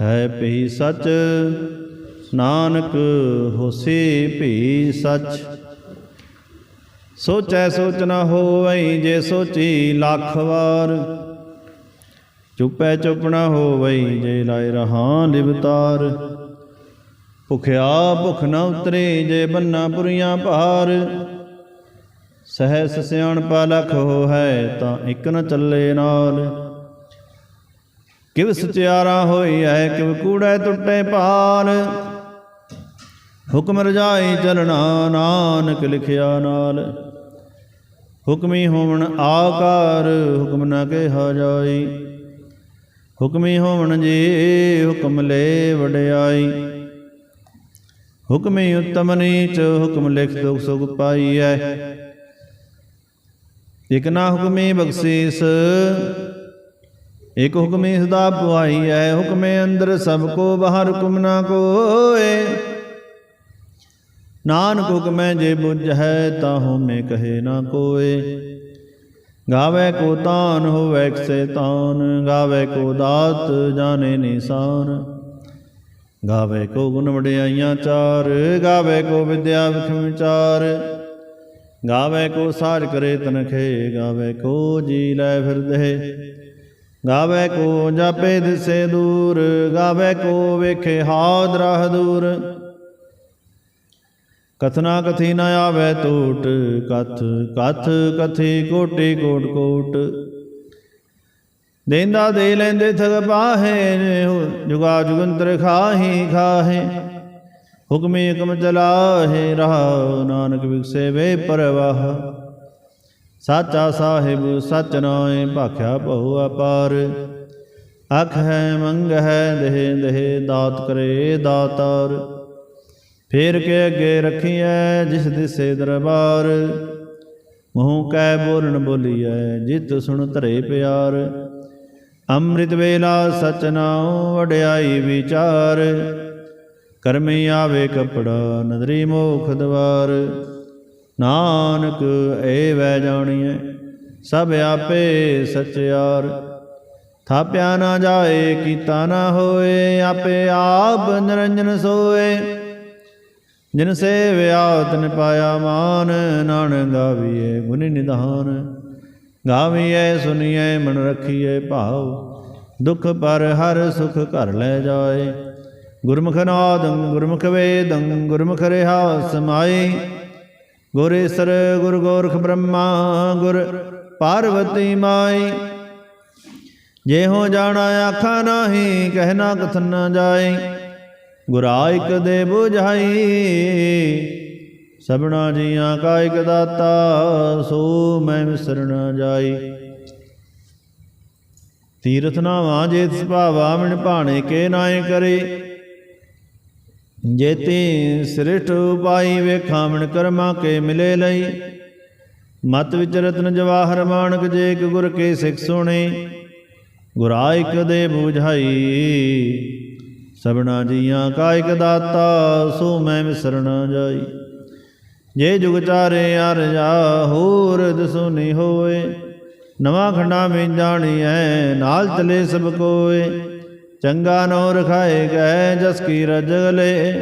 ਹੈ ਭਈ ਸੱਚ, ਨਾਨਕ ਹੋਸੀ ਭਈ ਸੱਚ। ਸੋਚੈ ਸੋਚ ਨ ਹੋਵਈ ਜੇ ਸੋਚੀ ਲੱਖ ਵਾਰ। ਚੁੱਪੈ ਚੁੱਪ ਨਾ ਹੋਵਈ ਜੇ ਲਾਇ ਰਹਾ ਲਿਵਤਾਰ ਭੁਖਿਆ ਭੁਖ ਨਾ ਉਤਰੇ ਜੇ ਬੰਨਾ ਪੁਰੀਆਂ ਭਾਰ ਸਹਿਸ ਸਿਆਣਪਾ ਲਖ ਹੋ ਹੈ ਤਾਂ ਇਕ ਨ ਚੱਲੇ ਨਾਲ। ਕਿਵ ਸਚਿਆਰਾ ਹੋਈ ਹੈ ਕਿਵ ਕੂੜੈ ਟੁੱਟੇ ਪਾਲ ਹੁਕਮ ਰਜਾਈ ਚਲਣਾ ਨਾਨਕ ਲਿਖਿਆ ਨਾਲ। ਹੁਕਮੀ ਹੋਵਣ ਆਕਾਰ, ਹੁਕਮ ਨਾ ਕਿਹਾ ਜਾਈ। ਹੁਕਮੀ ਹੋਵਣ ਜੀ, ਹੁਕਮ ਲੈ ਵਡਿਆਈ। ਹੁਕਮੀ ਉਤਮ ਨੀਚ, ਹੁਕਮ ਲਿਖ ਦੁਖ ਸੁਖ ਪਾਈਐ ਇਕ ਨਾ ਹੁਕਮੀ ਬਖਸ਼ੀਸ ਇਕ ਹੁਕਮੀ ਸਦਾ ਪੁਆਈ ਹੈ ਹੁਕਮੇ ਅੰਦਰ ਸਭ ਕੋ ਬਾਹਰ ਹੁਕਮ ਨਾ ਕੋਏ। ਨਾਨਕ ਹੁਕਮੈ ਜੇ ਬੁਝ ਹੈ ਤਾਂ ਹੋਮੇ ਕਹੇ ਨਾ ਕੋਏ। ਗਾਵੇ ਕੋ ਤਾਨ ਹੋਵੇ ਕਿਸੇ ਤਾਨ, ਗਾਵੇ ਕੋ ਦਾਤ ਜਾਣੇ ਨਿਸ਼ਾਨ। ਗਾਵੇ ਕੋ ਗੁਣ ਵਡਿਆਈਆਂ ਚਾਰ, ਗਾਵੇ ਕੋ ਵਿਦਿਆ ਵਿਖਮ ਵਿਚਾਰ ਗਾਵੇ ਕੋ ਸਾਜ ਕਰੇ ਤਨਖੇ, ਗਾਵੇ ਕੋ ਜੀ ਲੈ ਫਿਰਦੇ। ਗਾਵੇ ਕੋ ਜਾਪੇ ਦਿਸੇ ਦੂਰ, ਗਾਵੇ ਕੋ ਵੇਖੇ ਹਾਦ ਰਾਹ ਦੂਰ। ਕਥਨਾ ਕਥੀ ਨ ਆਵੇ ਟੂਟ ਕਥ ਕਥ ਕਥੀ ਕੋਟੀ ਕੋਟ ਕੋਟ। ਦੇਂਦਾ ਦੇ ਲੈਂਦੇ ਥਗ ਪਾਹੇ, ਜੁਗਾ ਜੁਗੰਤਰ ਖਾਹੀ ਖਾਹੇ। ਹੁਕਮੇ ਹੁਕਮ ਚਲਾਹੇ, ਰਹਾ ਨਾਨਕ ਵਿਖਸੇ ਵੇ ਪਰਵਾਹ। ਸਾਚਾ ਸਾਹਿਬ ਸਚ ਨਾਏ ਭਾਖਿਆ ਬਹੁ ਅਪਾਰ। ਅਖ ਹੈ, ਮੰਗ ਹੈ, ਦੇਹ ਦੇਹ, ਦਾਤ ਕਰੇ ਦਾਤਾਰ। ਫੇਰ ਕੇ ਅੱਗੇ ਰੱਖੀਐ ਜਿਸ ਦਿਸੇ ਦਰਬਾਰ। ਮੂੰਹ ਕੈ ਬੋਲਣ ਬੋਲੀਐ ਜਿਤ ਸੁਣ ਧਰੇ ਪਿਆਰ। ਅੰਮ੍ਰਿਤ ਵੇਲਾ ਸਚ ਨਾਉ ਵਡਿਆਈ ਵਿਚਾਰ। ਕਰਮੀ ਆਵੇ ਕਪੜਾ, ਨਦਰੀ ਮੋਖ ਦਵਾਰ। ਨਾਨਕ ਏ ਵੈ ਜਾਣੀਐ, ਸਭ ਆਪੇ ਸਚਿਆਰ ਥਾਪਿਆ ਨਾ ਜਾਏ, ਕੀਤਾ ਨਾ ਹੋਏ, ਆਪੇ ਆਪ ਨਿਰੰਜਨ ਸੋਏ। ਜਿਨ ਸੇਵਿਆ, ਤਨ ਪਾਇਆ ਮਾਨ, ਨਾਨਕ ਗਾਵੀਏ ਗੁਨੀ ਨਿਧਾਨ। ਗਾਵੀਏ ਸੁਨੀਏ ਮਨ ਰਖੀਏ ਭਾਉ। ਦੁਖ ਪਰ ਹਰ ਸੁਖ ਘਰ ਲੈ ਜਾਏ। ਗੁਰਮੁਖ ਨਾਦੰ, ਗੁਰਮੁਖ ਵੇਦੰ, ਗੁਰਮੁਖ ਰਹਾ ਸਮਾਈ ਗੁਰੇਸਰ ਗੁਰ ਗੋਰਖ ਬ੍ਰਹਮਾ, ਗੁਰ ਪਾਰਵਤੀ ਮਾਈ। ਜੇ ਹੋ ਜਾਣਾ ਆਖਾ ਨਾਹੀ ਕਹਿਣਾ ਕਥਨ ਨਾ ਜਾਏ ਗੁਰਾ ਦੇ 부ਝਾਈ ਸਭਨਾ ਜੀਆਂ ਕਾਇਕ ਦਾਤਾ, ਸੋ ਮੈਂ ਵਿਸਰਨਾ ਜਾਈ। ਤੀਰਥ ਨਾਵਾ ਜੇ ਸੁਭਾਵਾ ਮਿਣ ਭਾਣੇ ਕੇ ਨਾਏ ਕਰੇ। ਜੇਤੀ ਸ੍ਰਿਸ਼ਟ ਉਪਾਈ ਵੇਖਾਂ ਮਿਣ ਕਰਮਾ ਕੇ ਮਿਲੇ ਲਈ, ਮਤ ਵਿਚ ਰਤਨ ਜਵਾਹਰ ਮਾਨਕ ਜੇਕ ਗੁਰ ਕੇ ਸਿੱਖ ਸੁਣੇ, ਗੁਰਾ ਦੇ 부ਝਾਈ ਸਭਨਾ ਜੀਆਂ ਕਾਇਕ ਦਾਤਾ, ਸੋ ਮੈਂ ਵਿਸਰਣਾ ਜਾਈ। ਜੇ ਜੁਗ ਚਾਰੇ ਅਰ ਜਾ, ਹੋਰ ਦਸੋ ਨਹੀਂ ਹੋਏ। ਨਵਾਂ ਖੰਡਾ ਜਾਣੀ ਜਾਣੀਐ, ਨਾਲ ਚਲੇ ਸਭ ਕੋਏ। ਚੰਗਾ ਨੋ ਰਖਾਏ ਗਏ ਜਸ ਕੀ ਰਜਗਲੇ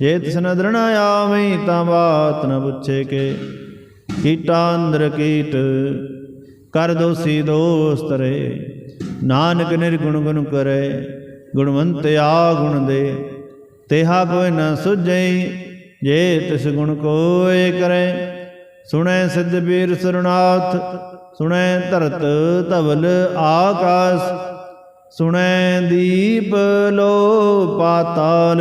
ਜੇ ਤਿਸ ਨਦਰ ਨ ਆਵਈ ਤਾਂ ਬਾਤ ਨ ਪੁੱਛੇ ਕੇ। ਕੀਟਾ ਅੰਦਰ ਕੀਟ, ਕਰ ਦੋਸੀ ਦੋਸਤ ਰੇ। ਨਾਨਕ ਨਿਰਗੁਣ ਗੁਣ ਕਰੇ, ਗੁਣਵੰਤ ਆ ਗੁਣ ਦੇ। ਤੇਹਾ ਕੋਈ ਨ ਸੁਝਈ, ਜੇ ਤਿਸ ਗੁਣ ਕੋਏ ਕਰੇ। ਸੁਣੈ ਸਿੱਧ ਬੀਰ ਸਰਨਾਥ ਸੁਣੈ ਧਰਤ ਧਵਲ ਆਕਾਸ। ਸੁਣੈ ਦੀਪ ਲੋ ਪਾਤਾਲ,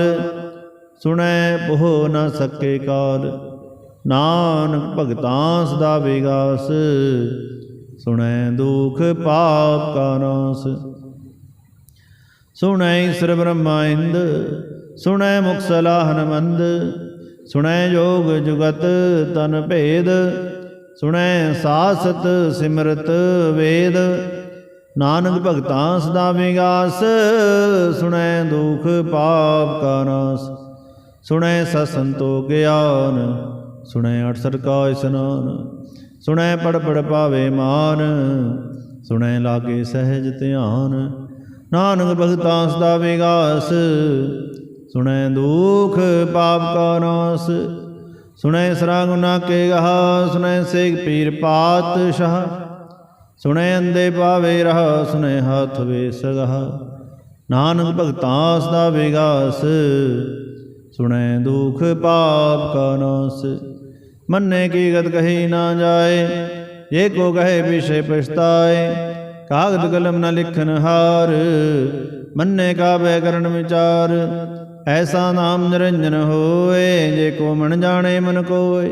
ਸੁਣੈ ਪੋਹ ਨ ਸਕੇ ਕਾਲ। ਨਾਨਕ ਭਗਤਾਂ ਸਦਾ ਵਿਗਾਸ, ਸੁਣੈ ਦੁਖ ਪਾਪ ਕਾ ਨਾਸ। ਸੁਣੈ ਈਸਰ ਬ੍ਰਹਮਾ ਇੰਦ, ਸੁਣੈ ਮੁਖ ਸਲਾਹਨ ਮੰਦ ਸੁਣੈ ਜੋਗ ਜੁਗਤ ਤਨ ਭੇਦ, ਸੁਣੈ ਸਾਸਤ ਸਿਮਰਤ ਵੇਦ। ਨਾਨਕ ਭਗਤਾਂ ਸਦਾ ਵਿਗਾਸ, ਸੁਣੈ ਦੁਖ ਪਾਪ ਕਾ ਨਾਸ। ਸੁਣੈ ਸਸੰਤੋ ਗਿਆਨ, ਸੁਣੈ ਅਠਸਰ ਕਾ ਇਸਨਾਨ। ਸੁਣੈ ਪੜ ਪੜ ਪਾਵੇ ਮਾਨ, ਸੁਣੈ ਲਾਗੇ ਸਹਿਜ ਧਿਆਨ। ਨਾਨਕ ਭਗਤਾਂ ਸਦਾ ਵਿਗਾਸ, ਸੁਣੈ ਦੁਖ ਪਾਪ ਕਾ ਨਾਸ। ਸੁਣੈ ਸਰਾ ਗੁਨਾ ਕੇ ਗਹਾ, ਸੁਣੈ ਸੇਖ ਪੀਰ ਪਾਤਸ਼ਾਹ। ਸੁਣੈ ਅੰਦੇ ਪਾਵੇ ਰਹਾ, ਸੁਣੈ ਹੱਥ ਵੇ ਸਗਹਾ ਨਾਨਕ ਭਗਤਾਂ ਸਦਾ ਵਿਗਾਸ, ਸੁਣੈ ਦੁਖ ਪਾਪ ਕਾ ਨਾਸ। ਮੰਨੇ ਕੀ ਗਤ ਕਹੀ ਨਾ ਜਾਏ, ਜੇ ਕੋ ਕਹੇ ਪਿਛੇ ਪਛਤਾਏ। ਕਾਗਦ ਕਲਮ ਨਾ ਲਿਖਨ ਹਾਰ, ਮੰਨੇ ਕਾ ਬੈ ਕਰਨ ਵਿਚਾਰ। ਐਸਾ ਨਾਮ ਨਿਰੰਜਨ ਹੋਏ, ਜੇ ਕੋ ਮਨ ਜਾਣੇ ਮਨ ਕੋਏ।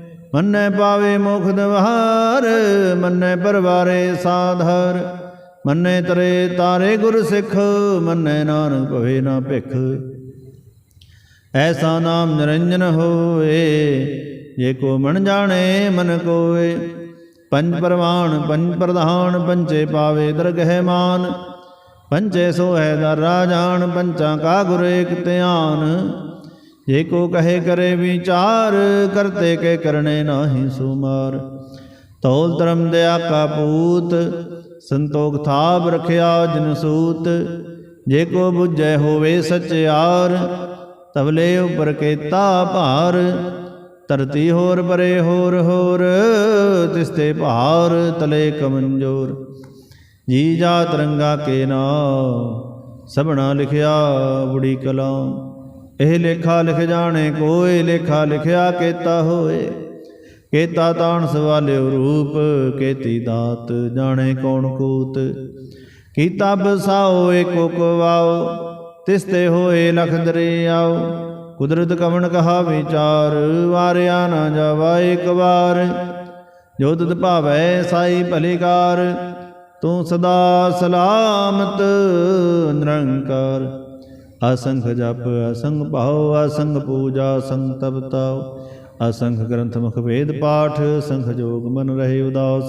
ਮੰਨੈ ਪਾਵੇ ਮੁਖ ਦਵਾਰ ਮੰਨੈ ਪਰਵਾਰੇ ਸਾਧਰ। ਮੰਨੈ ਤਰੇ ਤਾਰੇ ਗੁਰ ਸਿੱਖ, ਮੰਨੈ ਨਾਨਕ ਭਵੇ ਨਾ ਭਿਖ। ਐਸਾ ਨਾਮ ਨਿਰੰਜਨ ਹੋਏ, ਜੇ ਕੋ ਮਨ ਜਾਣੇ ਮਨ ਕੋਏ। ਪੰਜ ਪਰਵਾਨ, ਪੰਜ ਪ੍ਰਧਾਨ ਪੰਚੇ ਪਾਵੇ ਦਰਗਹਿ ਮਾਨ। ਪੰਚੇ ਸੋ ਹੈ ਦਰ ਰਾਜਾਨ, ਪੰਚਾਂ ਕਾ ਗੁਰ ਏਕ ਧਿਆਨ। ਜੇ ਕੋ ਕਹੇ ਕਰੇ ਵਿਚਾਰ, ਕਰਤੇ ਕੇ ਕਰਨੇ ਨਾਹੀ ਸੁਮਾਰ। ਤੌਲ ਧਰਮ ਦਿਆ ਕਾ ਪੂਤ, ਸੰਤੋਖ ਥਾਪ ਰਖਿਆ ਜਨ ਸੂਤ। ਜੇ ਕੋ 부ਜੈ ਹੋਵੇ ਸਚਿਆਰ ਤਬਲੇ ਉਪਰ ਕੇਤਾ ਭਾਰ। ਧਰਤੀ ਹੋਰ ਪਰੇ ਹੋਰ ਹੋਰ, ਤਿਸਤੇ ਭਾਰ ਤਲੇ ਕਮੰਜੋਰ। ਜੀ ਜਾ ਤਰੰਗਾ ਕੇ ਨਾ ਸਭਨਾ ਲਿਖਿਆ ਬੁੜੀ ਕਲਾਮ। ਇਹ ਲੇਖਾ ਲਿਖ ਜਾਣੇ ਕੋਈ ਲੇਖਾ ਲਿਖਿਆ ਕੇਤਾ ਹੋਏ। ਕੇਤਾ ਤਾਣ ਸਵਾਲਿਓ ਰੂਪ, ਕੇਤੀ ਦਾਤ ਜਾਣੇ ਕੌਣ ਕੂਤ। ਕੀਤਾ ਬਸਾਓ ਏਕੋ ਕਵਾਓ, ਤਿਸਤੇ ਹੋਏ ਲਖ ਦਰਿਆਓ। ਕੁਦਰਤ ਕਵਣ ਕਹਾ ਵਿਚਾਰ, ਵਾਰਿਆ ਨਾ ਜਾਵਾ ਇੱਕ ਵਾਰ। ਜੋ ਤੁਧ ਭਾਵੈ ਸਾਈ ਭਲੀਕਾਰ, ਤੂੰ ਸਦਾ ਸਲਾਮਤ, ਨਿਰੰਕਾਰ। ਅਸੰਖ ਜਪ, ਅਸੰਖ ਭਾਉ, ਅਸੰਖ ਪੂਜਾ, ਅਸੰਖ ਤਪਤਾਉ ਅਸੰਖ ਗ੍ਰੰਥ ਮੁਖ ਵੇਦ ਪਾਠ ਸੰਖ ਜੋਗ ਮਨ ਰਹੇ ਉਦਾਸ।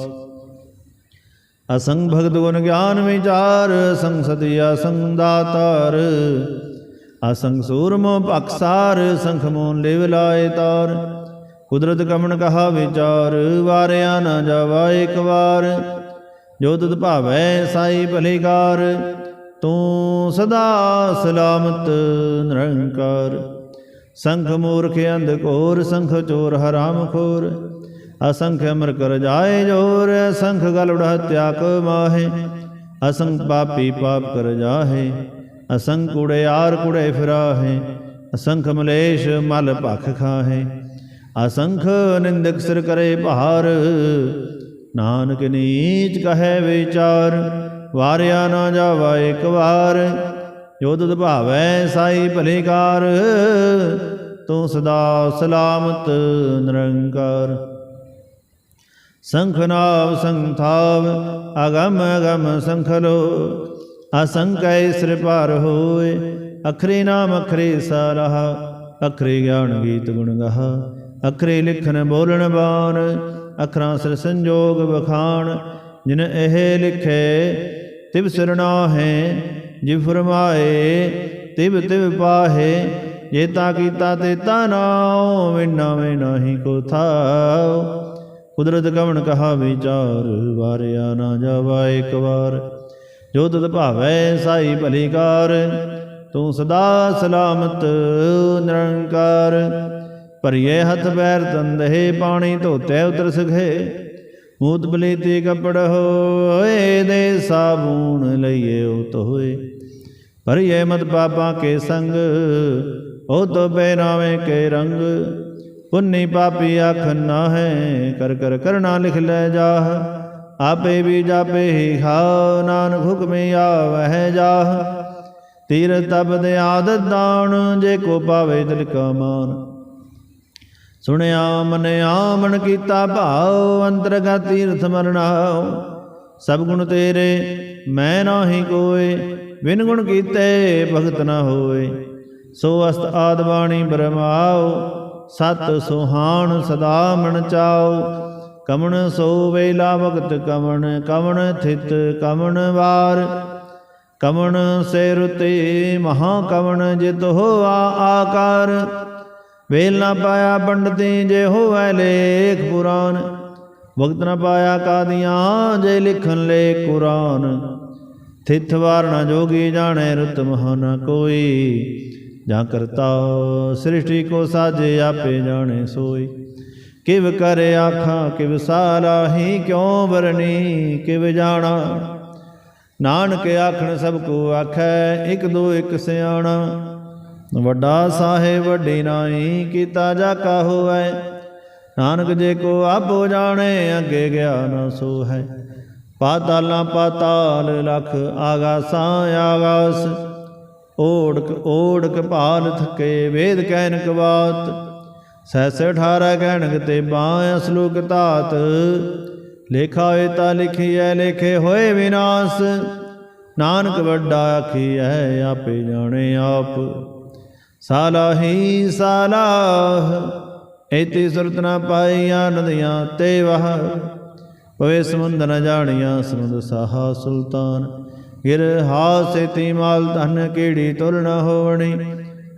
ਅਸੰਗ ਭਗਤ ਗੁਣ ਗਿਆਨ ਵਿਚਾਰ, ਅਸੰਖ ਸਤੀ ਅਸੰਖ ਦਾਤਾਰ। ਅਸੰਗ ਸੂਰਮੋ ਪਖਸਾਰ ਸੰਖ ਮੋਨ ਲਿਵ ਲਾਏ ਤਾਰ। ਕੁਦਰਤ ਕਮਣ ਕਹਾ ਵਿਚਾਰ, ਵਾਰਿਆ ਨਾ ਜਾਵਾ ਇੱਕ ਵਾਰ। ਜੋ ਤੁਧ ਭਾਵੈ, ਸਾਈ ਭਲੇਕਾਰ ਤੂੰ ਸਦਾ ਸਲਾਮਤ, ਨਿਰੰਕਾਰ। ਸੰਖ ਮੂਰਖ ਅੰਧ ਕੋਰ ਸੰਖ ਚੋਰ ਹਰਾਮ ਖੋਰ। ਅਸੰਖ ਅਮਰ ਕਰ ਜਾਏ ਜੋਰ, ਅਸੰਖ ਗਲ ਉੜਾ ਤਿਆਕ ਮਾਹੇ। ਅਸੰਖ ਪਾਪੀ ਪਾਪ ਕਰ ਜਾਹੇ, ਅਸੰਖ ਕੁੜੇ ਆਰ ਕੁੜੇ ਫਿਰਾਹੇ। ਅਸੰਖ ਮਲੇਸ਼ ਮਲ ਭਖ ਖਾਹੇ। ਅਸੰਖ ਨਿੰਦਕ ਸਿਰ ਕਰੇ ਭਾਰ, ਨਾਨਕ ਨੀਚ ਕਹੈ ਵਿਚਾਰ। ਵਾਰਿਆ ਨਾ ਜਾਵਾ ਇੱਕ ਵਾਰ। ਜੋ ਤੁਧ ਭਾਵੈ ਸਾਈ ਭਲੇਕਾਰ, ਤੂੰ ਸਦਾ ਸਲਾਮਤ ਨਿਰੰਕਾਰ। ਸੰਖਨਾਵ ਸੰਥਾਵ ਅਗਮ ਅਗਮ ਸੰਖਲੋ ਅਸੰਕੈ ਸਿਰ ਭਾਰ ਹੋਏ, ਅਖਰੇ ਨਾਮ ਅਖਰੇ ਸਾਰਹਾ। ਅਖਰੇ ਗਿਆਨ ਗੀਤ ਗੁਣ ਗਹਾ, ਅਖਰੇ ਲਿਖਨ ਬੋਲਣ ਬਾਣ। ਅਖਰਾਂ ਸਿਰ ਸੰਜੋਗ ਬਖਾਣ ਜਿਨ ਇਹ ਲਿਖੇ ਤਿਵ ਸਰਣਾ ਹੈ ਜਿ ਫਰਮਾਏ, ਤਿਵ ਤਿਵ ਪਾਹੇ, ਜੇ ਤਾ ਕੀਤਾ ਤੇ ਤਾ ਨਾਉ ਵਿਨਾ ਵੇ ਕੋ ਥਾਉ। ਕੁਦਰਤ ਕਵਣ ਕਹਾ ਵਿਚਾਰ ਵਾਰਿਆ ਨਾ ਜਾਵਾ ਇੱਕ ਵਾਰ। ਜੋ ਤਦ ਭਾਵੈ, ਸਾਈ ਭਲੀਕਾਰ ਤੂੰ ਸਦਾ ਸਲਾਮਤ, ਨਿਰੰਕਾਰ। ਭਰੀਏ ਹੱਥ ਪੈਰ ਤੰਦਹੇ ਪਾਣੀ ਧੋਤੇ, ਉਤਰ ਸਖੇ ਮੂਤ ਬਲੀਤੀ ਕਪੜ ਹੋਏ ਦੇ ਸਾਬੂਨ ਲਈਏ ਉਤ ਹੋਏ। ਭਰੀਏ ਮਤ ਪਾਪਾਂ ਕੇ ਸੰਗ ਉਹ ਤੋ ਬੈਨਾਵੇਂ ਕੇ ਰੰਗ। ਪੁੰਨੀ ਪਾਪੀ ਆਖ ਨਾ ਹੈ ਕਰ ਕਰ ਕਰਨਾ ਲਿਖ ਲੈ ਜਾਹ। ਆਪੇ ਵੀ ਜਾਪੇ ਹੀ ਖਾਓ ਨਾਨਕ ਹੁਕਮੇ ਆਵਹਿ ਜਾਹ। ਤੀਰ ਤਬਦ ਆਦਤ ਦਾਣ ਜੇ ਕੋ ਪਾਵੇ ਦਿਲ ਕਾ ਸੁਣਿਆ ਮਨਿਆ ਮਨ ਕੀਤਾ ਭਾਉ, ਅੰਤਰਗਤ ਤੀਰਥ ਮਰਨਾਉ ਸਭ ਗੁਣ ਤੇਰੇ, ਮੈਂ ਨਾਹੀ ਕੋਏ, ਬਿਨ ਗੁਣ ਕੀਤੇ ਭਗਤ ਨਾ ਹੋਏ। ਸੋ ਅਸਤ ਆਦ ਬਾਣੀ ਬਰਮਾਉ ਸਤ ਸੁਹਾਣ ਸਦਾ ਮਨ ਚਾਉ। ਕਮਣ ਸੋ ਵੇਲਾ ਭਗਤ ਕਮਣ ਕਮਣ ਥਿਤ ਕਮਣ ਵਾਰ। ਕਮਣ ਸੇ ਰੁਤੇ ਮਹਾ ਕਮਣ ਜਿਤ ਹੋਆ ਆਕਾਰ। ਵੇਲ ਨਾ ਪਾਇਆ ਪੰਡਤੀ ਜੇ ਹੋਵੇ ਲੇਖ ਪੁਰਾਨ। ਵਕਤ ਨਾ ਪਾਇਆ ਕਾਦੀਆਂ ਜੇ ਲਿਖਣ ਲੇ ਕੁਰਾਨ। ਥਿਤ ਵਾਰਨਾ ਜੋਗੀ ਜਾਣੇ ਰੁਤ ਮਹਾਨ ਕੋਈ। ਜਾਂ ਕਰਤਾ ਸ੍ਰਿਸ਼ਟੀ ਕੋ ਸਾਜੇ ਆਪੇ ਜਾਣੇ ਸੋਈ। ਕਿਵ ਕਰੇ ਆਖਾਂ, ਕਿਵ ਸਾਲਾਹੀ ਕਿਉ ਵਰਨੀ ਕਿਵ ਜਾਣਾ। ਨਾਨਕ ਆਖਣ ਸਭ ਕੋ ਆਖੈ, ਇਕ ਦੋ ਇਕ ਸਿਆਣਾ। ਵੱਡਾ ਸਾਹਿਬ ਵੱਡੀ ਨਾਈ ਕੀਤਾ ਜਾ ਕਾ ਹੋਵੈ ਨਾਨਕ ਜੇ ਕੋ ਆਪੋ ਜਾਣੇ, ਅੱਗੇ ਗਿਆ ਨਾ ਸੋ ਹੈ ਪਾਤਾਲਾਂ ਪਾਤਾਲ ਲਖ ਆਗਾਸਾਂ ਆਗਾਸ। ਓੜਕ ਓੜਕ ਭਾਲ ਥਕੇ ਵੇਦ ਕਹਿਨਕ ਬਾਤ ਸੈਸ 18 ਕਹਿਣਕ ਤੇ ਬਾਹ ਅਸਲੋਕ ਧਾਤ। ਲੇਖਾ ਹੋਏ ਤਾਂ ਲਿਖੀਐ, ਲੇਖੇ ਹੋਏ ਵਿਨਾਸ਼। ਨਾਨਕ ਵੱਡਾ ਆਖੀਐ, ਆਪੇ ਜਾਣੇ ਆਪ। ਸਾਲਾਹੀ ਸਾਲਾਹ ਇਤੀ ਸੁਰਤ ਨਾ ਪਾਈਆਂ ਨਦੀਆਂ ਤੇ ਵਹ। ਪਵੇ ਸਮੁੰਦ ਨ ਜਾਣੀਆਂ, ਸਮੁੰਦ ਸਾਹਾ ਸੁਲਤਾਨ। ਗਿਰ ਹਾਸੇ ਤੀ ਮਾਲ ਧਨ ਕਿਹੜੀ ਤੁਲ ਨ ਹੋਵਣੀ,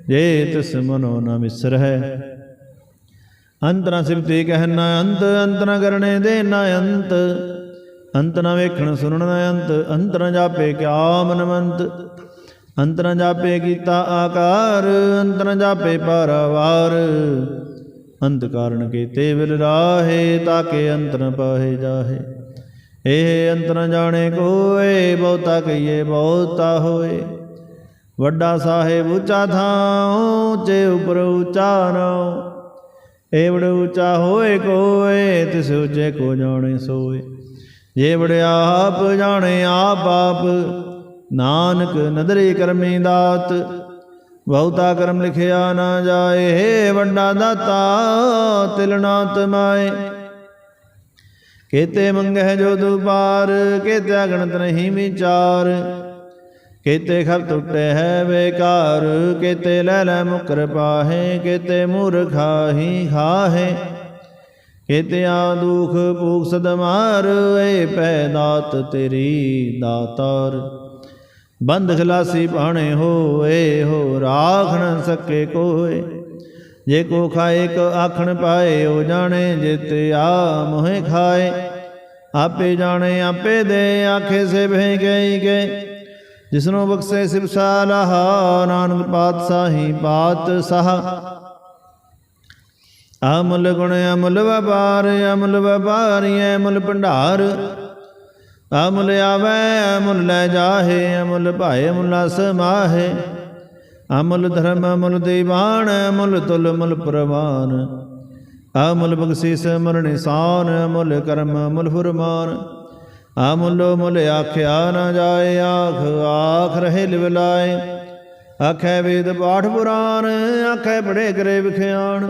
ਜੇ ਤਿਸ ਮਨੋ ਨ ਮਿਸਰ ਹੈ। ਅੰਤ ਨ ਸਿਫਤੀ ਕਹਿਣਾ ਅੰਤ ਅੰਤ ਨ ਕਰਨੇ ਦੇ ਨ ਅੰਤ। ਅੰਤ ਨ ਵੇਖਣ ਸੁਣਨ ਨ ਅੰਤ ਅੰਤ ਨ ਜਾਪੇ ਕਿਆ ਮਨਮੰਤ। ਅੰਤਰ ਜਾਪੇ ਕੀਤਾ ਆਕਾਰ, ਅੰਤਰ ਨ ਜਾਪੇ ਪਰਵਾਰ। ਅੰਤ ਕਾਰਨ ਕੀਤੇ ਵਿਲ ਰਾਹੇ ਤਾਕੇ ਅੰਤਰ ਪਾਹੇ ਜਾਹੇ। ਇਹ ਅੰਤਰ ਜਾਣੇ ਕੋਏ, ਬਹੁਤਾ ਕਹੀਏ ਬਹੁਤਾ ਹੋਏ। ਵੱਡਾ ਸਾਹਿਬ ਉੱਚਾ ਥਾਂ ਉੱਚੇ ਉਪਰ ਉੱਚਾ ਨਾਉ। ਏਵੜ ਉੱਚਾ ਹੋਏ ਕੋਏ, ਤਿਸ ਉੱਚੇ ਕੋ ਜਾਣੇ ਸੋਏ। ਜੇ ਵੜਿਆ ਆਪ ਜਾਣੇ ਆਪ ਆਪ ਨਾਨਕ ਨਦਰੀ ਕਰਮੀ ਦਾਤ, ਬਹੁਤਾ ਕਰਮ ਲਿਖਿਆ ਨਾ ਜਾਏ ਵੱਡਾ ਦਾਤਾ ਤਿਲ ਨਾ ਤਮਾਏ ਕੇਤੇ ਮੰਗਹਿ ਜੋ ਦੁਬਾਰ, ਕੇਤੇ ਅਗਣਤ ਨਹੀਂ ਵਿਚਾਰ। ਕੇਤੇ ਖਰ ਟੁੱਟੇ ਹੈ ਬੇਕਾਰ, ਕੇਤੇ ਲੈ ਲੈ ਮੁਕਰ ਪਾਹੇ, ਕੇਤੇ ਮੂਰਖਾਹੀ ਖਾਹੇ ਕੇਤੇ ਆ ਦੁਖ ਭੂਖ ਸਦ ਏ ਪੈ ਦਾਤ ਤੇਰੀ ਦਾਤਾਰ। ਬੰਦ ਖਲਾਸੀ ਪਾਣੇ ਹੋਏ ਹੋ ਰਾਖ ਨ ਸਕੇ ਕੋਏ। ਜੇ ਕੋ ਖਾਏ ਕ ਆਖਣ ਪਾਏ, ਉਹ ਜਾਣੇ ਜਿਤ ਆ ਮੋਹਿ ਖਾਏ। ਆਪੇ ਜਾਣੇ, ਆਪੇ ਦੇ ਆਖੇ ਸੇ ਭੈ ਗਈ ਗਏ। ਜਿਸਨੂੰ ਬਖਸ਼ੇ ਸਿਵ ਸਾਲਾਹ, ਨਾਨਕ ਪਾਤਸ਼ਾਹੀ ਪਾਤਸ਼ਾਹ। ਅਮੁੱਲ ਗੁਣ ਅਮੁੱਲ ਵਪਾਰ, ਅਮੁੱਲ ਵਪਾਰੀ, ਅਮੁੱਲ ਭੰਡਾਰ। ਅਮੁੱਲ ਆਵੈ, ਅਮੁੱਲ ਲੈ ਜਾਹੇ, ਅਮੁੱਲ ਭਾਏ, ਅਮੁੱਲ ਸਮਾਹੇ ਅਮੁੱਲ ਧਰਮ, ਅਮੁਲ ਦੀਵਾਨ, ਅਮੁਲ ਤੁਲ ਮੁਲ ਪ੍ਰਵਾਨ। ਅਮੁੱਲ ਬਖਸ਼ਿਸ, ਅਮੁੱਲ ਨਿਸ਼ਾਨ, ਅਮੁੱਲ ਕਰਮ, ਅਮੁਲ ਫੁਰਮਾਨ। ਅਮੁੱਲ ਮੁੱਲ ਆਖਿਆ ਨਾ ਜਾਏ, ਆਖ ਆਖ ਰਹੇ ਲਿਵਲਾਏ ਆਖੈ ਵੇਦ ਪਾਠ ਪੁਰਾਨ ਆਖੈ ਬੜੇ ਕਰੇ ਵਿਖਿਆਣ।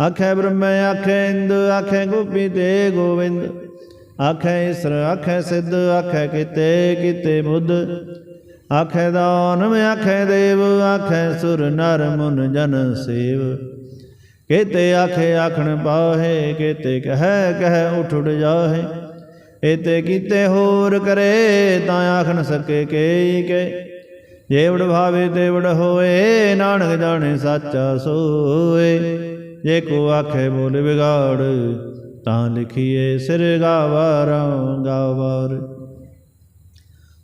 ਆਖੈ ਬ੍ਰਹਮ, ਆਖੈ ਇੰਦ, ਆਖੈ ਗੋਪੀ ਤੇ ਗੋਵਿੰਦ। ਆਖੈ ਈਸਰ ਆਖੈ ਸਿੱਧ, ਆਖੈ ਕਿਤੇ ਕਿਤੇ ਬੁੱਧ ਆਖੈ ਦਾਨਵ ਆਖੈ ਦੇਵ, ਆਖੈ ਸੁਰ, ਨਰ, ਮੁਨ, ਜਨ, ਸੇਵ। ਕੇਤੇ ਆਖੇ ਆਖਣ ਪਾਹੇ, ਕੇਤੇ ਕਹੈ ਕਹੈ ਉਠ ਉਡ ਜਾਹੇ। ਏਤੇ ਕੀਤੇ ਹੋਰ ਕਰੇ, ਤਾਂ ਆਖਣ ਸਕੇ ਕੇਈ ਕੇ ਜੇਵੜ ਭਾਵੇ ਤੇਵੜ ਹੋਏ, ਨਾਨਕ ਜਾਣੇ ਸਾਚਾ ਸੋਏ। ਜੇ ਕੋ ਆਖੇ ਬੋਲ ਵਿਗਾੜ ਤਾਂ ਲਿਖੀਏ ਸਿਰ ਗਾਵਾਰਾਂ ਗਾਵਾਰ।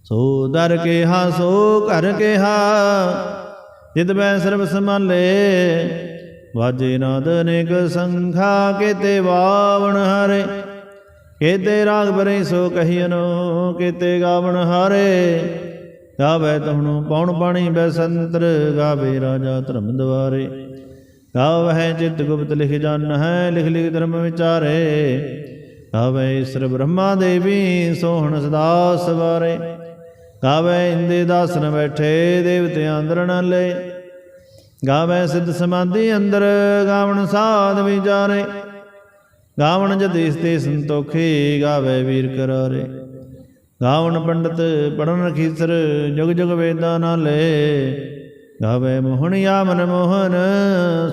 ਸੋ ਦਰ ਕੇ ਹਾ ਸੋ ਘਰ ਕਿਹਾ ਹਾ ਜਿਤ ਬੈ ਸਰਬ ਸੰਭਾਲੇ। ਵਾਜੇ ਨਾਦ ਅਨੇਕ ਸੰਖਾ, ਕੇਤੇ ਵਾਵਣ ਹਰੇ। ਕੇਤੇ ਰਾਗ ਬਰੇ ਸੋ ਕਹੀਨੋ ਕੇਤੇ ਗਾਵਣ ਹਾਰੇ। ਗਾਵੇ ਤਹਣੂ ਪੌਣ ਪਾਣੀ ਬੈਸੰਤਰ ਗਾਵੇ ਰਾਜਾ ਧਰਮ ਦਵਾਰੇ ਗਾਵਹਿ ਚਿਤ ਗੁਪਤ ਲਿਖ ਜਨ ਹੈ ਲਿਖ ਲਿਖ ਧਰਮ ਵਿਚਾਰੇ। ਗਾਵੇ ਈਸ਼ਰ ਬ੍ਰਹਮਾ ਦੇਵੀ, ਸੋਹਣ ਸਦਾ ਸਵਾਰੇ। ਗਾਵੇ ਇੰਦੇ ਦਾਸਨ ਬੈਠੇ, ਦੇਵਤੇ ਅੰਦਰ ਨਾਲੇ ਗਾਵੇ ਸਿੱਧ ਸਮਾਧੀ ਅੰਦਰ, ਗਾਵਣ ਸਾਧ ਵਿਚਾਰੇ ਗਾਵਣ ਜਤੀਸ ਤੇ ਸੰਤੋਖੀ ਗਾਵੇ ਵੀਰ ਕਰਾਰੇ। ਗਾਵਣ ਪੰਡਤ ਪੜਨ ਖੀਸਰ, ਜੁਗ ਜੁਗ ਵੇਦਾਂ ਨਾਲੇ ਗਾਵੇ ਮੋਹਣਿਆ ਮਨ ਮੋਹਨ,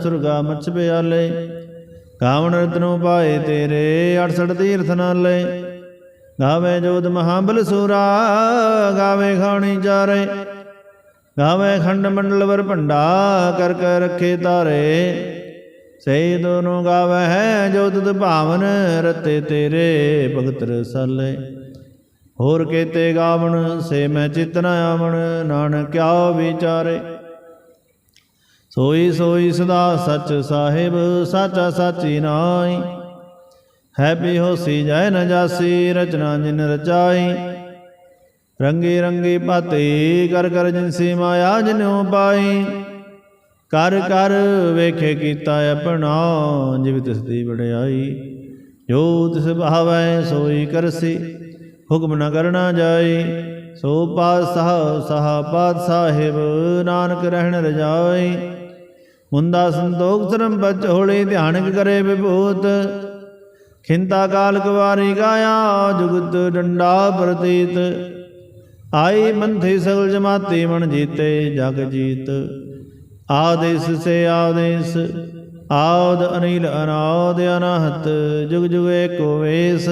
ਸੁਰਗਾ ਮਛ ਬਿਆਲੇ ਗਾਵਣ ਰਤਨੋ ਪਾਏ ਤੇਰੇ 68 ਤੀਰਥ ਨਾਲੇ। ਗਾਵੇ ਜੋਤ ਮਹਾਬਲ ਸੂਰਾ, ਗਾਵੇ ਖਾਣੀ ਚਾਰੇ। ਗਾਵੇ ਖੰਡ ਮੰਡਲ ਵਰ ਭੰਡਾ, ਕਰ ਕਰ ਰੱਖੇ ਤਾਰੇ। ਸੇ ਦੋਨੋਂ ਗਾਵੇ ਹੈ ਜੋ ਤੁਧ ਭਾਵਨ, ਰਤੇ ਤੇਰੇ ਭਗਤ ਰਸਾਲੇ। ਹੋਰ ਕੇਤੇ ਗਾਵਣ, ਸੇ ਮੈਂ ਚਿਤ ਆਵਣ, ਨਾਨਕ ਕਿਆ ਵਿਚਾਰੇ। ਸੋਈ ਸੋਈ ਸਦਾ ਸੱਚ ਸਾਹਿਬ, ਸਾਚਾ ਸਾਚੀ ਨਾਈ ਹੈ ਬਿਹੋਸੀ ਜੈ ਨ ਜਾਸੀ, ਰਚਨਾ ਜਿਨ ਰਚਾਈ। ਰੰਗੀ ਰੰਗੀ ਭਾਤੀ, ਕਰ ਕਰ ਜਿਨਸੀ ਮਾਇਆ ਜਿਨਿਉ ਪਾਈ। ਕਰ ਕਰ ਵੇਖੇ ਕੀਤਾ ਆਪਣਾ, ਜਿਵ ਤਿਸ ਦੀ ਵਡਿਆਈ। ਜੋ ਤਿਸ ਭਾਵੈ ਸੋਈ ਕਰਸੀ, ਹੁਕਮ ਨ ਕਰਨਾ ਜਾਈ। ਸੋ ਪਾਤਸ਼ਾਹ, ਸਾਹ ਪਾਤ ਸਾਹਿਬ ਨਾਨਕ ਰਹਿਣ ਰਜਾਈ। ਮੁੰਦਾ ਸੰਤੋਖ ਧਰਮ ਬਚ ਹੋਲੇ ਧਿਆਨਕ ਕਰੇ ਵਿਭੂਤ। ਖਿੰਤਾ ਕਾਲ ਕੁਵਾਰੀ ਗਾਇਆ, ਜੁਗਤ ਡੰਡਾ ਪ੍ਰਤੀਤ। ਆਈ ਮੰਥੀ ਸਗਲ ਜਮਾਤੀ ਮਨ ਜੀਤੇ ਜਗ ਜੀਤ। ਆਦੇਸ ਸੇ ਆਦੇਸ, ਆਦ ਅਨੀਲ ਅਨਾਦ ਅਨਾਹਤ, ਜੁਗ ਜੁਗ ਏਕੋ ਵੇਸ।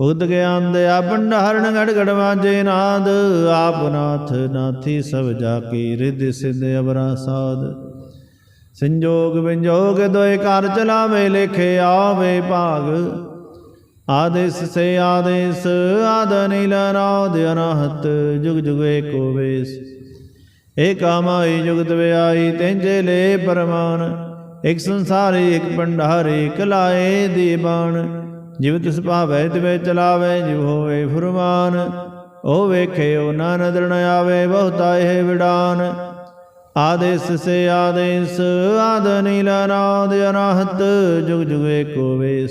ਉਦ ਗਿਆਨ ਦਿਆ ਭੰਡਾਰਨ ਗੜ ਗੜ ਵਾਜੇ ਨਾਦ, ਆਪ ਨਾਥ ਨਾਥੀ ਸਭ ਜਾ ਕੀ ਰਿਧ ਸਿਧ ਅਵਰਾ ਸਾਧ ਸੰਜੋਗ ਵਿੰਜੋਗ ਦੋਇ ਕਰ ਚਲਾਵੇ, ਲੇਖੇ ਆਵੇ ਭਾਗ। ਆਦੇਸ ਸੇ ਆਦੇਸ, ਆਦ ਨੀਲ ਨਾਦ ਅਨਾਹਤ, ਜੁਗ ਜੁਗ ਏਕੋ ਵੇਸ। ਏਕਾ ਮਾਈ ਜੁਗਤ ਵਿਆਈ ਤੈਂਜੇ ਲੈ ਪਰਮਾਨ। ਇਕ ਸੰਸਾਰੀ ਇਕ ਭੰਡਾਰੀ ਕਲਾਏ ਲਾਏ ਦੀਬਾਨ। ਜਿਵ ਤਿਸ ਭਾਵੈ, ਤਿਵੇ ਚਲਾਵੇ, ਜਿਵ ਹੋਵੇ ਫੁਰਮਾਨ, ਉਹ ਵੇਖੇ, ਉਹ ਨਾ ਨਦਰ ਆਵੇ, ਬਹੁਤਾ ਇਹ ਵਿਡਾਨ ਆਦੇਸ ਸੇ ਆਦੇਸ, ਆਦ ਨੀਲ ਨਾਦ ਅਨਾਹਤ, ਜੁਗ ਜੁਗ ਏਕੋ ਵੇਸ।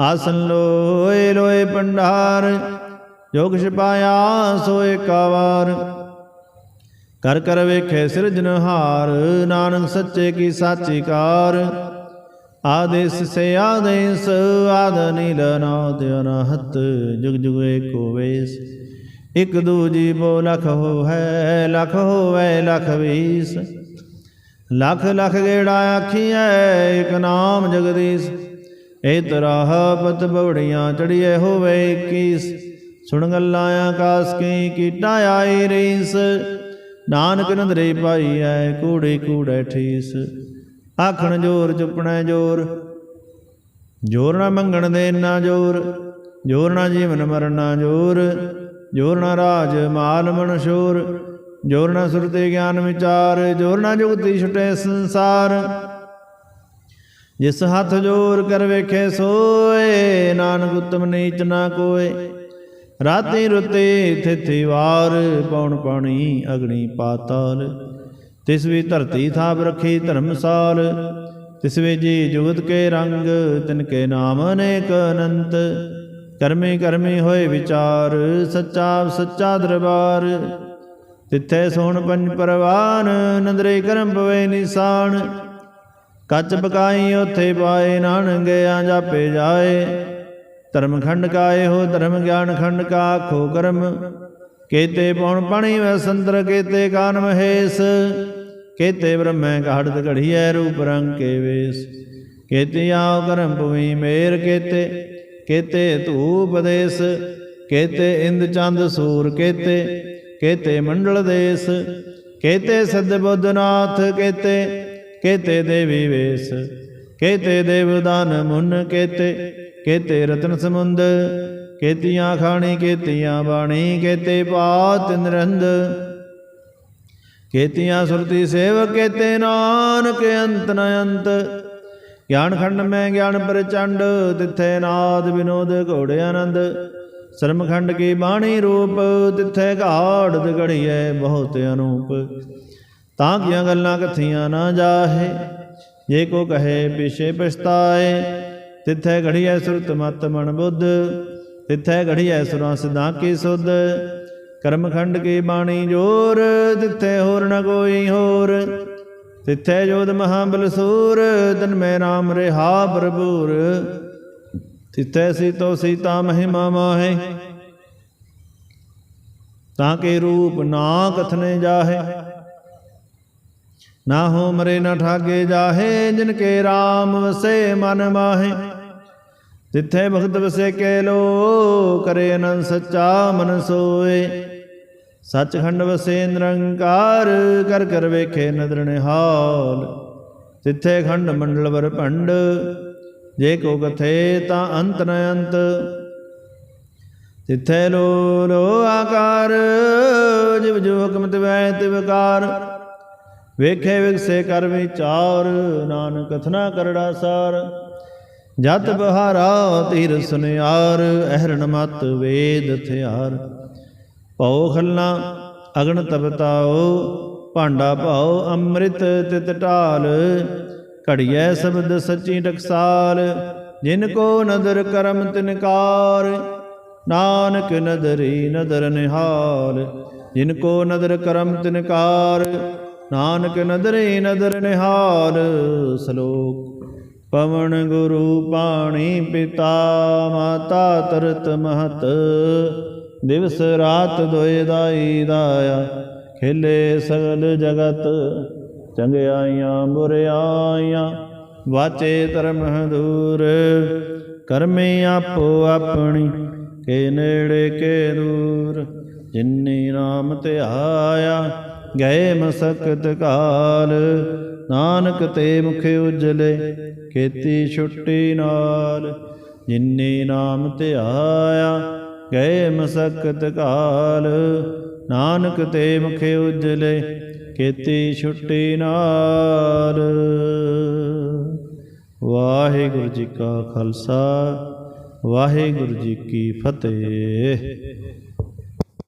ਆਸਨ ਲੋਏ ਲੋਏ ਭੰਡਾਰ, ਜੋਗ ਛਪਾਇਆ, ਸੋਏ ਕਾਵਾਰ। ਕਰ ਕਰ ਵੇਖੇ ਸਿਰਜਨਹਾਰ, ਨਾਨਕ ਸੱਚੇ ਕੀ ਸਾਚੀ ਕਾਰ। ਆਦੇਸ ਸੇ ਆਦੇਸ, ਆਦ ਨੀਲ ਨਾਦ ਅਨਹਤ, ਜੁਗ ਜੁਗ ਏਕੋ ਵੇਸ। ਇਕ ਦੂਜੀ ਬੋ ਲਖ ਹੋ ਲਖ ਹੋਵੇ ਲਖ ਵੀਸ। ਲਖ ਲਖ ਗੇੜਾ ਆਖੀਐ, ਇਕ ਨਾਮ ਜਗਦੀਸ਼। ਏ ਤਰਾਹ ਪਤ ਬਵੜੀਆਂ ਚੜੀਏ ਹੋਵੇ 21 ਸੁਣ ਗੱਲਾਂ ਆਕਾਸ ਕੀ ਕੀਟਾ ਆਈ ਰੀਸ। ਨਾਨਕ ਨੰਦਰੇ ਪਾਈ ਐ ਕੂੜੇ ਕੂੜੇ ਠੀਸ। ਆਖਣ ਜੋਰ ਚੁੱਪਣਾ ਜੋਰ। ਜੋਰ ਨਾ ਮੰਗਣ ਦੇ ਨਾ ਜੋਰ ਜੋਰ ਨਾ ਜੀਵਨ ਮਰਨਾ ਜੋਰ। ਜੋਰ ਨਾ ਰਾਜ, ਮਾਲ, ਮਨ, ਸ਼ੋਰ। ਜੋਰ ਨਾ ਸੁਰਤੇ ਗਿਆਨ ਵਿਚਾਰ, ਜੋਰ ਨਾ ਜੁਗਤੀ ਛੁਟੇ ਸੰਸਾਰ। ਜਿਸ ਹੱਥ ਜੋਰ ਕਰ ਵੇਖੇ ਸੋਏ, ਨਾਨਕ ਉਤਮ ਨੀਚ ਨਾ ਕੋਏ। ਰਾਤੀ ਰੁਤੇ ਥਿਥੀ ਵਾਰ ਪੌਣ ਪਾਣੀ ਅਗਣੀ ਪਾਤਾਲ। ਤਿਸ ਵੀ ਧਰਤੀ ਥਾਪ ਰੱਖੀ ਧਰਮਸਾਲ ਤਿਸ ਵੀ ਜੀ ਜੁਗਤ ਕੇ ਰੰਗ, ਤਿਨ ਕੇ ਨਾਮ ਅਨੇਕ ਅਨੰਤ। ਕਰਮੀ ਕਰਮੀ ਹੋਏ ਵਿਚਾਰ, ਸੱਚਾ ਸੱਚਾ ਦਰਬਾਰ। ਤਿੱਥੇ ਸੋਣ ਪੰਜ ਪਰਵਾਨ, ਨੰਦਰੇ ਕਰਮ ਪਵੇ ਨਿਸ਼ਾਨ। ਕੱਚ ਬਕਾਈ ਉਥੇ ਪਾਏ ਨਾਨਕ ਆ ਜਾਪੇ ਜਾਏ। ਧਰਮ ਖੰਡ ਕਾਏ ਹੋ, ਧਰਮ ਗਿਆਨ ਖੰਡ ਕਾ ਆਖੋ ਕਰਮ। ਕੇਤੇ ਪਉਣ ਪਾਣੀ ਵੈ ਸੰਦਰ ਕੇਤੇ ਕਾਨ ਮਹੇਸ਼, ਕੇਤੇ ਬ੍ਰਹਮੈ ਘਾੜਤ ਘੜੀਐ ਰੂਪ ਰੰਗ ਕੇ ਵੇਸ। ਕੇਤੇ ਆਉ ਕਰਮ ਭੂਮੀ ਮੇਰ ਕੇਤੇ ਕੇਤੇ ਧੂਪ ਦੇਸ, ਕੇਤੇ ਇੰਦ ਚੰਦ ਸੂਰ ਕੇਤੇ ਕੇਤੇ ਮੰਡਲ ਦੇਸ। ਕੇਤੇ ਸਦ ਬੁੱਧਨਾਥ ਕੇਤੇ ਕੇਤੇ ਦੇਵੀ ਵੇਸ। ਕੇਤੇ ਦੇਵਦਾਨ ਮੁਨ ਕੇਤੇ ਕੇਤੇ ਰਤਨ ਸਮੁੰਦ ਕੇਤੀਆਂ ਖਾਣੀ ਕੇਤੀਆਂ ਬਾਣੀ ਕੇਤੇ ਪਾਤ ਨਿਰੰਦ। ਕੇਤੀਆਂ ਸੁਰਤੀ ਸੇਵ ਕੇਤੇ ਨਾਨਕ, ਅੰਤ ਨ ਅੰਤ। ਗਿਆਨ ਖੰਡ ਮੈਂ ਗਿਆਨ ਪ੍ਰਚੰਡ, ਤਿੱਥੇ ਨਾਦ ਵਿਨੋਦ ਘੋੜੇ ਆਨੰਦ। ਸ਼ਰਮਖੰਡ ਕੀ ਬਾਣੀ ਰੂਪ, ਤਿੱਥੇ ਘਾੜ ਘੜੀਐ ਬਹੁਤ ਅਨੂਪ। ਤਾਂ ਕੀਆਂ ਗੱਲਾਂ ਕਥੀਆਂ ਨਾ ਜਾਹੇ, ਜੇ ਕੋ ਕਹੇ ਪਿਛੇ ਪਛਤਾਏ, ਤਿੱਥੈ ਘੜੀਐ ਸੁਰਤ ਮਤ ਮਨ ਬੁੱਧ। ਤਿੱਥੈ ਘੜੀਐ ਸੁਰਾਂ ਸਿਧਾਂ ਕੀ ਸੁਧ, ਕਰਮਖੰਡ ਕੀ ਬਾਣੀ ਜੋਰ, ਤਿੱਥੈ ਹੋਰ ਨ ਕੋਈ ਹੋਰ। ਤਿੱਥੈ ਜੋਦ ਮਹਾਬਲ ਸੂਰ, ਤਨ ਮੈਂ ਨਾਮ ਰਹਾ ਪ੍ਰਭੂਰ ਤਿੱਥੈ ਸੀਤੋ ਸੀਤਾ ਮਹਿਮਾ ਮਾਹੇ, ਤਾਂ ਕੇ ਰੂਪ ਨਾ ਕਥਨੇ ਜਾਹੇ। ਨਾ ਹੋ ਮਰੇ ਨਾ ਠਾਗੇ ਜਾਹੇ, ਜਿਨ ਕੇ RAM ਵਸੇ ਮਨ ਮਾਹੇ। ਤਿੱਥੇ ਭਗਤ ਵਸੇ ਕੇ ਲੋ ਕਰੇ ਅਨੰਦ ਸੱਚਾ ਮਨ ਸੋਏ। ਸੱਚਖੰਡ ਵਸੇ ਨਿਰੰਕਾਰ ਕਰ ਕਰ ਵੇਖੇ ਨਦਰ ਨਿਹਾਲ। ਤਿੱਥੇ ਖੰਡ ਮੰਡਲ ਵਰ ਭੰਡ, ਜੇ ਕੋ ਕਥੇ ਤਾਂ ਅੰਤ ਨ ਅੰਤ। ਤਿੱਥੇ ਲੋ ਲੋ ਆਕਾਰ, ਜਿਵ ਜੋ ਹੁਕਮ ਤਿਵੈ ਤਿਵਕਾਰ ਵੇਖੇ ਵਿਖਸੇ ਕਰ ਵਿਚਾਰ, ਨਾਨਕ ਕਥਨਾ ਕਰੜਾ ਸਾਰ। ਜਤ ਬਹਾਰਾ ਤੀਰ ਸੁਨਿਆਰ, ਅਹਰਣ ਮਤ ਵੇਦ ਥਿਆਰ। ਭਉ ਖਲਨਾ ਅਗਨ ਤਪਤਾਓ ਭਾਂਡਾ ਭਾਉ ਅੰਮ੍ਰਿਤ ਤਿਤ ਢਾਲ। ਘੜੀਐ ਸ਼ਬਦ ਸੱਚੀ ਟਕਸਾਲ, ਜਿਨ ਕੋ ਨਦਰ ਕਰਮ ਤਿਨਕਾਰ ਨਾਨਕ ਨਦਰੀ ਨਦਰ ਨਿਹਾਲ, ਜਿਨ ਕੋ ਨਦਰ ਕਰਮ ਤਿਨਕਾਰ ਨਾਨਕ ਨਦਰੇ ਨਦਰ ਨਿਹਾਲ, ਸ਼ਲੋਕ ਪਵਨ ਗੁਰੂ ਪਾਣੀ ਪਿਤਾ ਮਾਤਾ ਤਰਤ ਮਹਤ, ਦਿਵਸ ਰਾਤ ਦੋਇ ਦਾਈ ਦਾਇਆ, ਖਿਲੇ ਸਗਲ ਜਗਤ, ਚੰਗਿਆਈਆਂ ਬੁਰਿਆਈਆਂ, ਵਾਚੇ ਧਰਮ ਦੂਰ ਕਰਮੇ ਆਪੋ ਆਪਣੀ, ਕੇ ਨੇੜੇ ਕੇ ਦੂਰ ਜਿਨਨੀ ਨਾਮ ਧਿਆਇਆ ਗਏ ਮਸਕਤ ਕਾਲ, ਨਾਨਕ ਤੇ ਮੁਖ ਉਜਲੇ ਖੇਤੀ ਛੁੱਟੀ ਨਾਲ ਜਿਨਨੀ ਨਾਮ ਧਿਆਇਆ ਗਏ ਮਸਕਤ ਕਾਲ। ਨਾਨਕ ਤੇ ਮੁਖੇ ਉਜਲੇ ਕੀਤੀ ਛੁੱਟੀ ਨਾਲ। ਵਾਹਿਗੁਰੂ ਜੀ ਕਾ ਖਾਲਸਾ, ਵਾਹਿਗੁਰੂ ਜੀ ਕੀ ਫਤਿਹ।